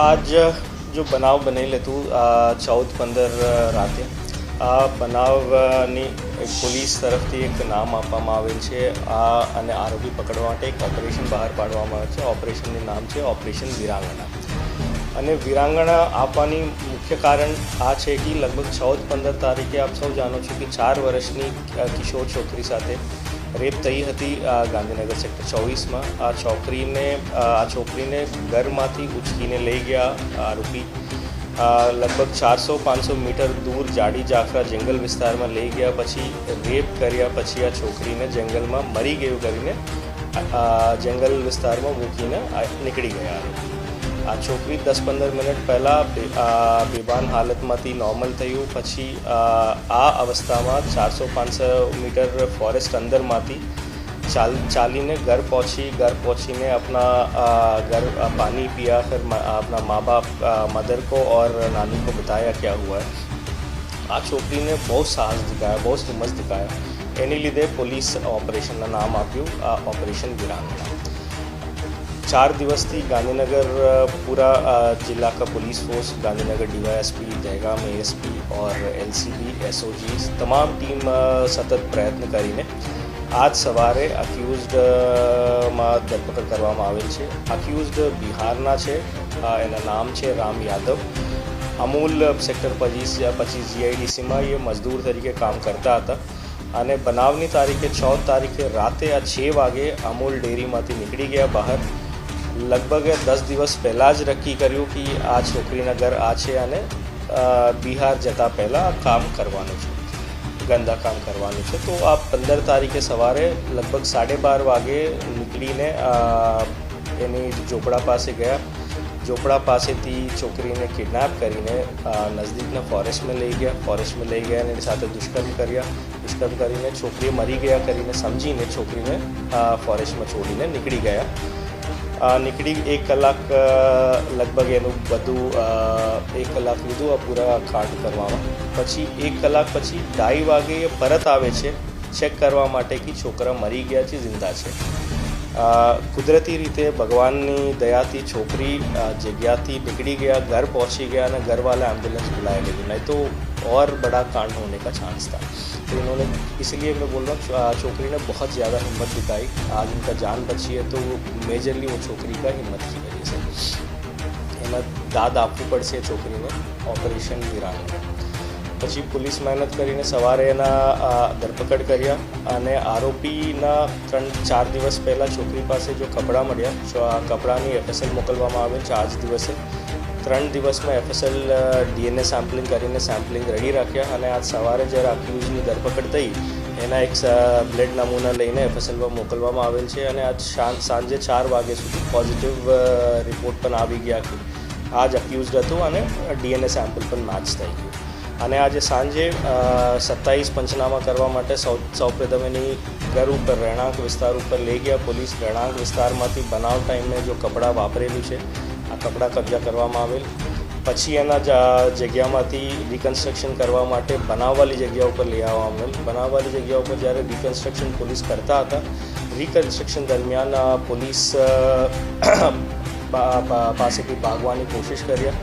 આજ જો બનાવ બનેલ હતું ચૌદ પંદર રાતે આ બનાવની પોલીસ તરફથી એક નામ આપવામાં આવેલ છે આ અને આરોપી પકડવા માટે એક ઓપરેશન બહાર પાડવામાં આવે છે ઓપરેશનનું નામ છે ઓપરેશન વિરાંગના અને વિરાંગણા આપવાની મુખ્ય કારણ આ છે કે લગભગ ચૌદ પંદર તારીખે આપ સૌ જાણો છો કે ચાર વર્ષની કિશોર છોકરી સાથે રેપ થઈ હતી ગાંધીનગર સેક્ટર ચોવીસમાં આ છોકરીને આ છોકરીને ઘરમાંથી ઉચકીને લઈ ગયા આરોપી લગભગ ચારસો પાંચસો મીટર દૂર જાડી જાખરા જંગલ વિસ્તારમાં લઈ ગયા પછી રેપ કર્યા પછી આ છોકરીને જંગલમાં મરી ગયું કરીને જંગલ વિસ્તારમાં મૂકીને નીકળી ગયા आज चौकी 10 15 मिनट पहला बेबान हालतमती नॉर्मल थयो પછી આ અવસ્થામાં 400 500 મીટર ફોરેસ્ટ અંદર માતી ચાલ ચાલીને ઘર પોછી ઘર પોછીને apna ઘર પાણી પિયા ફિર apna માબાપ મધર કો ઓર નાની કો બતાયા કે આ હુઆ આજ ચોકીને બહુત સાહસ દિકાય બહુત મસ્ત દિકાય એનલી દે પોલીસ ઓપરેશનના નામ આપ્યું ઓપરેશન વિરાત ચાર દિવસથી ગાંધીનગર गांधीनगर જિલ્લા કા police force Gandhinagar Gandhinagar DYSP Dehgam ASP और एलसीबी एसओजी તમામ ટીમ સતત પ્રયત્ન કરીને આજ સવારે અક્યુઝડમાં ધરપકડ કરવામાં આવેલ છે અક્યુઝડ બિહારના છે એના નામ છે રામ યાદવ અમૂલ સેક્ટર પચીસ પચીસ જીઆઈડીસીમાં એ મજદૂર તરીકે કામ કરતા હતા અને બનાવની તારીખે છ તારીખે રાતે આ છ વાગે અમૂલ ડેરીમાંથી નીકળી ગયા બહાર લગભગ દસ દિવસ પહેલાં જ નક્કી કર્યું કે આ છોકરીના ઘર આ છે અને બિહાર જતાં પહેલાં કામ કરવાનું છે ગંદા કામ કરવાનું છે તો આ પંદર તારીખે સવારે લગભગ સાડે બાર વાગે નીકળીને એની ઝોપડા પાસે ગયા ઝોપડા પાસેથી છોકરીને કિડનેપ કરીને નજદીકના ફોરેસ્ટમાં લઈ ગયા ફોરેસ્ટમાં લઈ ગયા અને એની સાથે દુષ્કર્મ કર્યા દુષ્કર્મ કરીને છોકરી મરી ગયા કરીને સમજીને છોકરીને ફોરેસ્ટમાં છોડીને નીકળી ગયા નીકળી એક કલાક લગભગ એનું બધું એક કલાક લીધું આ પૂરા કાટ કરવામાં પછી એક કલાક પછી ઢાઈ વાગે પરત આવે છે ચેક કરવા માટે કે છોકરા મરી ગયા છે જિંદા છે कुदरती रीते दया थी छोकरी जगह थी बिगड़ी गया घर पहुँची गया ना घर वाला एम्बुलेंस बुलाया गया नहीं तो और बड़ा कांड होने का चांस था तो इन्होंने इसलिए मैं बोल रहा हूँ छोकरी ने बहुत ज़्यादा हिम्मत दिखाई आज उनका जान बची है तो वो मेजरली वो छोकरी का हिम्मत की वजह से हिम्मत दाद पड़ छोकरी પડશે ऑपरेशन ઓપરેશન का પછી પોલીસ મહેનત કરીને સવારે એના ધરપકડ કર્યા અને આરોપીના ત્રણ ચાર દિવસ પહેલાં છોકરી પાસે જો કપડાં મળ્યા જો આ કપડાંની એફએસએલ મોકલવામાં આવે છે આજ દિવસે ત્રણ દિવસમાં એફએસએલ ડીએનએ સેમ્પલિંગ કરીને સેમ્પલિંગ રેડી રાખ્યા અને આજ સવારે જ્યારે આક્યુઝની ધરપકડ થઈ એના એક બ્લડ નમૂના લઈને એફએસએલમાં મોકલવામાં આવેલ છે અને આજ સાંજે ચાર વાગ્યા સુધી પોઝિટિવ રિપોર્ટ પણ આવી ગયા કે આજ અક્યુઝડ હતું અને ડીએનએ સેમ્પલ પણ મેચ થઈ ગયું અને આજે સાંજે સત્તાવીસ પંચનામા કરવા માટે સૌ સૌપ્રથમ એની ઘર ઉપર રહેણાંક વિસ્તાર ઉપર લઈ ગયા પોલીસ રહેણાંક વિસ્તારમાંથી બનાવ ટાઈમે જો કપડાં વાપરેલું છે આ કપડાં કબજા કરવામાં આવેલ પછી એના જગ્યામાંથી રિકન્સ્ટ્રક્શન કરવા માટે બનાવવાલી જગ્યા ઉપર લઈ આવવામાં આવેલ બનાવવાલી જગ્યા ઉપર જ્યારે રિકન્સ્ટ્રક્શન પોલીસ કરતા હતા રિકન્સ્ટ્રક્શન દરમિયાન પોલીસ પાસેથી ભાગવાની કોશિશ કર્યા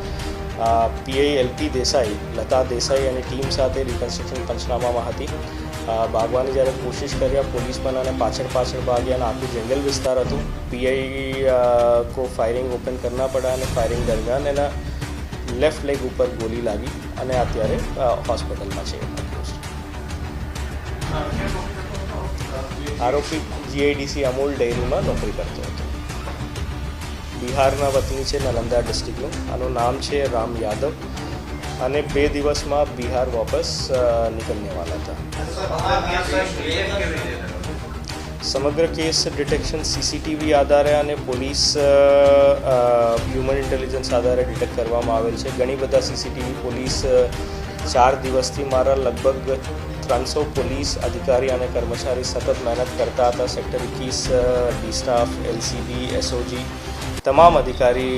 પીઆઈ એલપી દેસાઈ લતા દેસાઈ અને ટીમ સાથે રિકન્સ્ટ્રક્શન પંચનામામાં હતી ભાગવાની જ્યારે કોશિશ કર્યા પોલીસ પણ અને પાછળ પાછળ ભાગ્યા અને આખું જંગલ વિસ્તાર હતું પીઆઈ કો ફાયરિંગ ઓપન કરના પડ્યા અને ફાયરિંગ દરમિયાન એના લેફ્ટ લેગ ઉપર ગોલી લાગી અને અત્યારે હોસ્પિટલમાં છે આરોપી જીઆઈડીસી અમૂલ ડેરીમાં નોકરી કરતો હતો બિહારના વતની છે નાલંદા ડિસ્ટ્રિક્ટનો આનું નામ છે રામ યાદવ અને બે દિવસમાં બિહાર વાપસ નીકળને વાલા હતા સમગ્ર કેસ ડિટેક્શન સીસીટીવી આધારે અને પોલીસ હ્યુમન ઇન્ટેલિજન્સ આધારે ડિટેક્ટ કરવામાં આવેલ છે ઘણી બધા સીસીટીવી પોલીસ ચાર દિવસથી મારા લગભગ ત્રણસો પોલીસ અધિકારી અને કર્મચારી સતત મહેનત કરતા હતા સેક્ટર એકવીસ ડી સ્ટાફ એલસીબી એસઓજી તમામ અધિકારી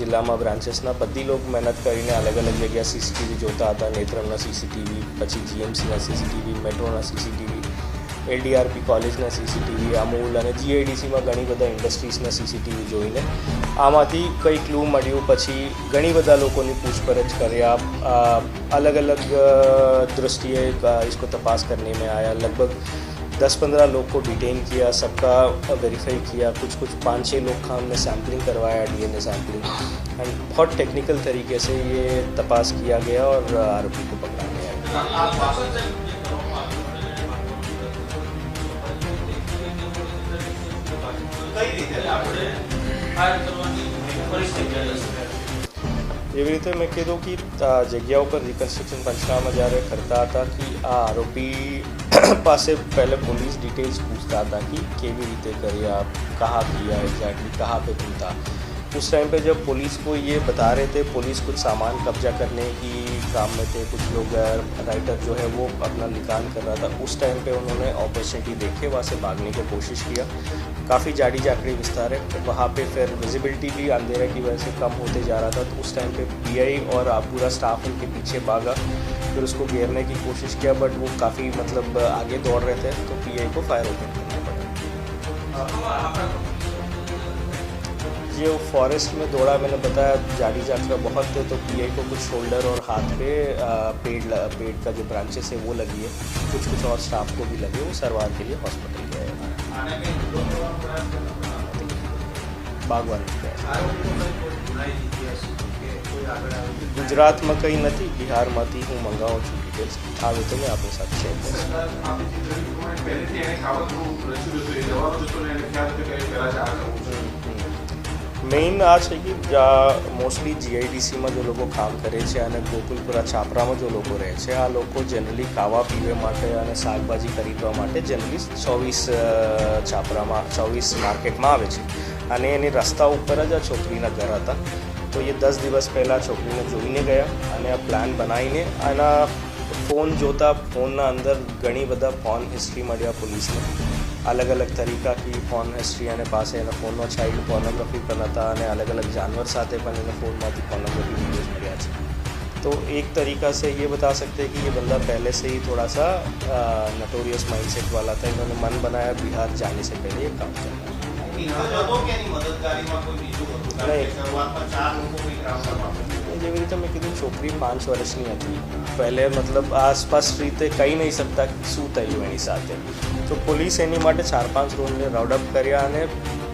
જિલ્લામાં બ્રાન્ચેસના બધી લોકો મહેનત કરીને અલગ અલગ જગ્યા સીસીટીવી જોતા હતા નેત્રમના સીસીટીવી પછી જીએમસીના સીસીટીવી મેટ્રોના સીસીટીવી एलडीआर पी कॉलेज ना सीसीटीवी अमूल और जीएडीसी में गणीबदा इंडस्ट्रीज में सीसीटीवी જોઈને આમાંથી કઈ ક્લૂ મળ્યું પછી ગણીબધા લોકોની પૂછપરછ કરી આ અલગ અલગ દ્રષ્ટિએ તપાસ કરને મે આયા લગભગ 10 15 લોક કો ડિટેйн કિયા સબકા વેરીફાઈડ કિયા kuch kuch 5 6 લોક કા અમે સેમ્પલિંગ કરવાયા डीएनए સેમ્પલિંગ બહુ ટેકનિકલ તરીકે સે યે તપાસ કિયા ગયા ઓર આરોપી કો પકડાને ફાયર मैं कह दूँ कि जगह पर रिकन्स्ट्रक्शन पंचनामा जा રિકન્સ્ટ્રક્શન करता था कि હતા કે આ पहले पुलिस डिटेल्स पूछता था कि હતા કે કેવી રીતે કરી આપ किया एग्जैक्टली कहाँ पे तुम था उस टाइम पे जब पुलिस को ये बता रहे थे पुलिस कुछ सामान कब्जा करने की काम में थे कुछ लोग राइटर जो है वो अपना निकाल कर रहा था उस टाइम पे उन्होंने अपॉर्चुनिटी देखे वहाँ से भागने की कोशिश किया काफ़ी जाड़ी जाकड़ी विस्तार है तो वहाँ पे फिर विजिबिलिटी भी अंधेरे की वजह से कम होते जा रहा था तो उस टाइम पे पीआई और पूरा स्टाफ उनके पीछे भागा फिर उसको घेरने की कोशिश किया बट वो काफ़ी मतलब आगे दौड़ रहे थे तो पीआई को फायर ओपन करना पड़ा ये फॉरेस्ट में दौड़ा मैंने बताया जाड़ी जाकड़ा बहुत थे तो पी को कुछ शोल्डर और हाथ पे पेड़ पेड़ का जो ब्रांचेस है वो लगी है कुछ कुछ और स्टाफ को भी लगे वो सरवार के लिए हॉस्पिटल બાગવાન ગુજરાતમાં કંઈ નથી બિહારમાંથી હું મંગાવું છું ડિટેલ્સ આવે તમે આપણી સાથે શેર કરીશ મેઇન આ છે કે મોસ્ટલી જીઆઈડીસીમાં જો લોકો કામ કરે છે અને ગોકુલપુરા છાપરામાં જો લોકો રહે છે આ લોકો જનરલી ખાવા પીવા માટે અને શાકભાજી ખરીદવા માટે જનરલી ચોવીસ છાપરામાં ચોવીસ માર્કેટમાં આવે છે અને એની રસ્તા ઉપર જ આ છોકરીના ઘર હતા તો એ દસ દિવસ પહેલાં છોકરીને જોઈને ગયા અને આ પ્લાન બનાવીને આના ફોન જોતા ફોનના અંદર ઘણી બધા ફોન હિસ્ટ્રી મળ્યા પોલીસને अलग अलग तरीक़ा की पॉन हिस्ट्री अने પાસે એના ફોનમાં ચાઇલ્ડ પોર્નોગ્રાફી પણ હતા अलग અલગ અલગ જાનવર સાથે फोन में ફોનમાંથી પોર્નોગ્राफी वीडियोस મળ્યા છે તો એક તરીक़ा से ये बता सकते हैं कि ये बंदा पहले से ही थोड़ा सा नटोरियस माइंडसेट वाला था इन्होंने मन बनाया बिहार जाने से पहले ये काम करना नहीं જેવી રીતે મેં કીધું છોકરી પાંચ વર્ષની હતી પહેલે મતલબ આસપાસ રીતે કહી નહીં શકતા શું થયું એની સાથે તો પોલીસ એની માટે ચાર પાંચ રોલને રાઉડઅપ કર્યા અને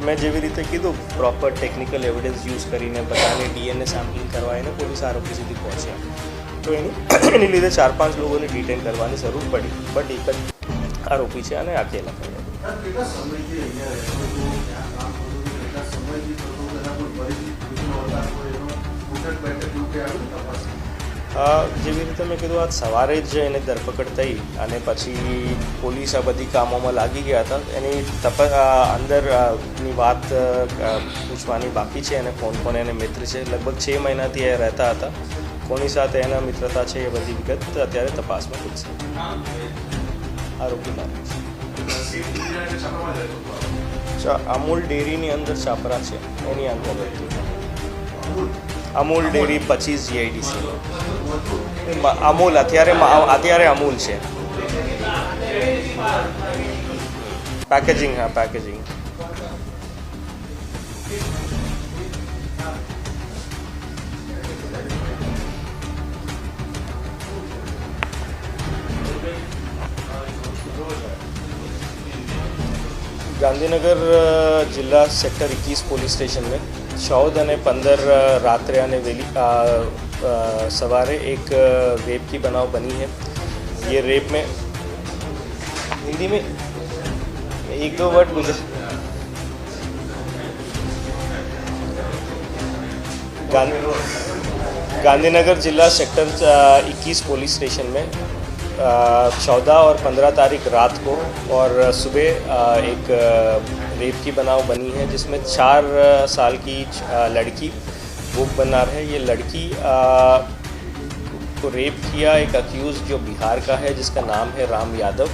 મેં જેવી રીતે કીધું પ્રોપર ટેકનિકલ એવિડન્સ યુઝ કરીને બધાને ડીએનએ સેમ્પલિંગ કરવા એને પોલીસ આરોપી સુધી પહોંચ્યા તો એની એની લીધે ચાર પાંચ લોકોને ડિટેન કરવાની જરૂર પડી બટ એક જ આરોપી છે અને આકેલા કર્યા જેવી રીતે મેં કીધું આજ સવારે જ એની ધરપકડ થઈ અને પછી પોલીસ આ બધી કામોમાં લાગી ગયા હતા એની તપ અંદરની વાત પૂછવાની બાકી છે અને કોણ કોણ એને મિત્ર છે લગભગ છ મહિનાથી એ રહેતા હતા કોની સાથે એના મિત્રતા છે એ બધી વિગત અત્યારે તપાસમાં પૂછશે આરોપી નામ અમૂલ ડેરીની અંદર છાપરા છે એની આગળ अमूल डेरी पचीस जी आई डी सी अमूल अत्यारे अत्यारे अमूल छे पैकेजिंग हाँ पैकेजिंग गांधीनगर जिला सेक्टर इक्कीस पुलिस स्टेशन में चौदह ने पंदर रात्र वेली आ, आ, सवारे एक रेप की बनाव बनी है ये रेप में हिंदी में एक दो वर्ड मुझे गांधी गांधीनगर जिला सेक्टर इक्कीस पुलिस स्टेशन में चौदह और पंद्रह तारीख रात को और सुबह एक रेप की बनाव बनी है जिसमें चार साल की लड़की वो बना रहे ये लड़की को रेप किया एक अक्यूज़ जो बिहार का है जिसका नाम है राम यादव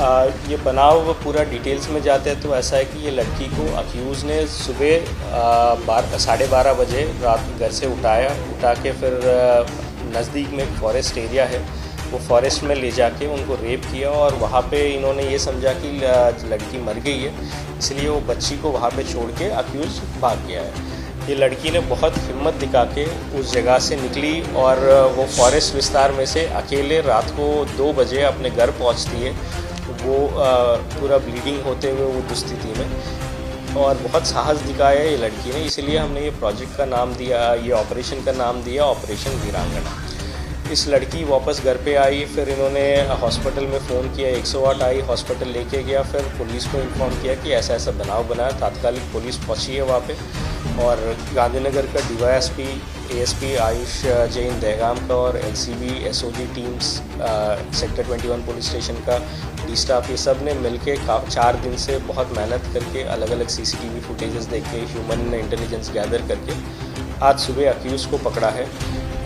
आ, ये बनाव पूरा डिटेल्स में जाते हैं तो ऐसा है कि ये लड़की को अक्यूज़ ने सुबह बार साढ़े बारह बजे रात घर से उठाया उठा के फिर नज़दीक में एक फॉरेस्ट एरिया है वो फॉरेस्ट में ले जाके उनको रेप किया और वहाँ पे इन्होंने ये समझा कि लड़की मर गई है इसलिए वो बच्ची को वहाँ पे छोड़ के अक्यूज भाग गया है ये लड़की ने बहुत हिम्मत दिखा के उस जगह से निकली और वो फॉरेस्ट विस्तार में से अकेले रात को दो बजे अपने घर पहुँचती है वो पूरा ब्लीडिंग होते हुए वो दुस्थिति में और बहुत साहस दिखाया ये लड़की ने इसलिए हमने ये प्रोजेक्ट का नाम दिया ये ऑपरेशन का नाम दिया ऑपरेशन वीरांगना इस लड़की वापस घर पे आई फिर इन्होंने हॉस्पिटल में फ़ोन किया 108 आई हॉस्पिटल लेके गया फिर पुलिस को इन्फॉर्म किया कि ऐसा ऐसा बनाव बनाया तात्कालिक पुलिस पहुंची है वहाँ पे और गांधीनगर का D Y S P S P Ayush Jain Dehgam का और L C B S O teams sector twenty one police station का डी स्टाफ ये सब ने मिल के चार दिन से बहुत मेहनत करके अलग अलग C C T V footages देख के ह्यूमन इंटेलिजेंस गैदर करके आज सुबह अक्यूज़ को पकड़ा है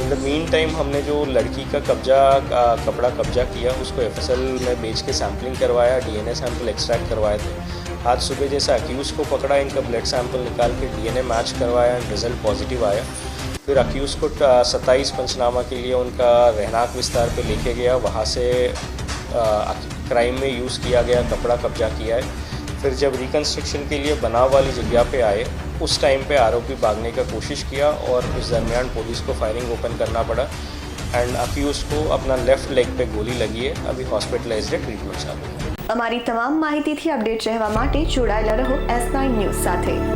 इन द मीन टाइम हमने जो लड़की का कब्जा का कपड़ा कब्जा किया उसको एफ में बेच के सैम्पलिंग करवाया डीएनए सैंपल एक्सट्रैक्ट करवाए थे आज सुबह जैसे अक्यूज़ को पकड़ा इनका ब्लड सैंपल निकाल के डीएनए मैच करवाया एंड रिजल्ट पॉजिटिव आया फिर अक्यूज़ को सत्ताईस पंचनामा के लिए उनका रहनाक विस्तार पर लेके गया वहाँ से क्राइम में यूज़ किया गया कपड़ा कब्जा किया है फिर जब रिकन्स्ट्रक्शन के लिए बनाव वाली जगह पे आए उस टाइम पे आरोपी भागने का कोशिश किया और इस दरमियान पुलिस को फायरिंग ओपन करना पड़ा एंड अक्यूज को अपना लेफ्ट लेग पे गोली लगी है अभी हॉस्पिटलाइज है ट्रीटमेंट चालू અમારી તમામ માહિતીથી અપડેટ રહેવા માટે જોડાયેલા રહો એસ નાઇન ન્યૂઝ